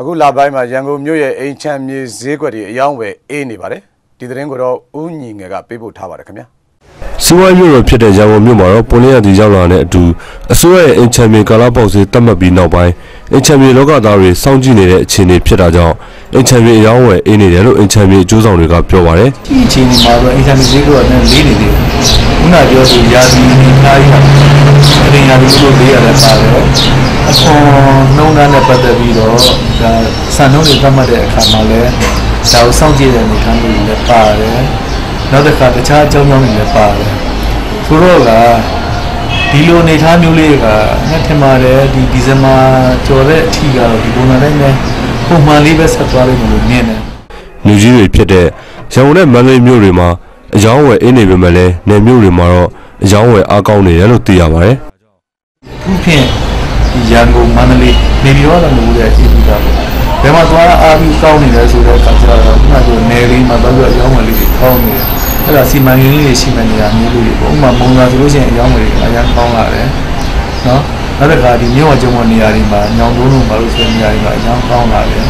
အခုလပိုင်းမှာရန်ကုန်မြို့ရဲ့အိမ်ချမ်းမြေဈေးကွက်တွေအယောင်းဝယ်အေးနေပါတယ်ဒီသတင်းကိုတော့ဦးညီငယ်ကပေးပို့ထားပါတယ်ခင်ဗျာစီးပွားရေးမြို့တော်ဖြစ်တဲ့ရန်ကုန်မြို့မှာတော့ပွန်လင်းရတီရောက်လာတဲ့အတူအစိုးရရဲ့အင်ချန်မြေကာလာပေါက်စေးတတ်မှတ်ပြီးနောက်ပိုင်းအင်ချန်မြေလောကသားတွေစောင့်ကြည့်နေတဲ့အခြေအနေဖြစ်တာကြောင့်အင်ချန်မြေအယောင်းဝယ်အေးနေတယ်လို့အင်ချန်မြေအကျိုးဆောင်တွေကပြောပါတယ်ဒီအချိန်ဒီမှာတော့အင်တာနက်ဈေးကလည်းလေးနေသေးတယ်ခုနပြောဆိုရာသီအားရအရင်ရာသီလို့လေးရတယ်ပါတယ် အခွန်နှုံးသားနဲ့ပတ်သက်ပြီးတော့ဒါစံနှုန်းတွေသတ်မှတ်တဲ့အခါမှာလည်းဒါကိုစောင့်ကြည့်တဲ့အနေအထားမျိုးတွေလည်းပါတယ်နောက်တစ်ခါတခြားအကြောင်းကြောင့်တွေလည်းပါတယ်ဆိုတော့ကဒီလိုအနေအထားမျိုးလေးကငါထင်ပါတယ်ဒီဒီဇင်ဘာကျော်တဲ့အထိကတော့ဒီပုံစံတိုင်းနဲ့ပုံမှန်လေးပဲဆက်သွားလိမ့်မယ်လို့မြင်တယ်မြို့ကြီးတွေဖြစ်တဲ့ရန်ကုန်နဲ့မန္တလေးမြို့တွေမှာအယောင်းဝယ်အေးနေပေမဲ့လည်းနယ်မြို့တွေမှာတော့အယောင်းဝယ်အားကောင်းနေတယ်လို့သိရပါတယ်ခုဖြင့်ဒီ ရန်ကုန်မန္တလေးနေပြည်တော်လည်းမဟုတ်တဲ့အေးဘူးတာပေါ့ဘယ်မှာသွားအားပြီးကောင်းနေလဲဆိုတော့အခါကျတော့ခုနကပြောနယ်လေးမှာတော့အကြောင်းဝင်လေးတွေကောင်းနေတယ်အဲ့ဒါစီမံကိန်းလေးတွေရှိမှနေတာမျိုးလေးတွေပေါ့ဥပမာမုံသာဆိုလို့ရှိရင်အကြောင်းဝင်လေးအများကောင်းလာတယ်နော်နောက်တစ်ခါဒီမြို့ဝကျုံမနေရာတွေမှာညောင်တုံးလုံးဘာလို့ဆိုနေရာတွေမှာအကြောင်းကောင်းလာတယ်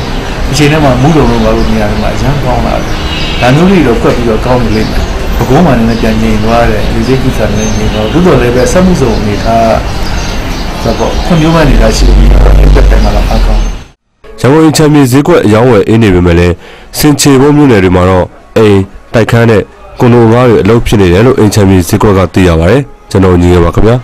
အချိန်ထဲမှာမူတုံလုံးဘာလို့နေရာတွေမှာအကြောင်းကောင်းလာတယ်ဒါမျိုးလေးတော့ကွက်ပြီးတော့ကောင်းနေလိမ့်မယ်ဘကုံးမှလည်းပြန်ငြိမ်သွားတယ်လူစိတ်ကိစ္စလည်းငြိမ်သွားသို့တော်လည်းပဲဆက်မှုစုံအနေထား ဆိုတော့ခွန်မျိုးမနေတာရှိပြီးတော့အဲ့ဘက်တိုင်းမှာတော့အကောင်းရန်ကုန်အင်ချန်မြေဈေးကွက်အယောင်းဝယ်အေးနေပေမဲ့လည်းစင်ချေဘုံမြို့နယ်တွေမှာတော့အိမ်တိုက်ခန်းနဲ့ကွန်ဒိုငါးတွေအလုပ်ဖြစ်နေတယ်လို့အင်ချန်မြေဈေးကွက်ကသိရပါတယ်ကျွန်တော်ညီရပါခင်ဗျာ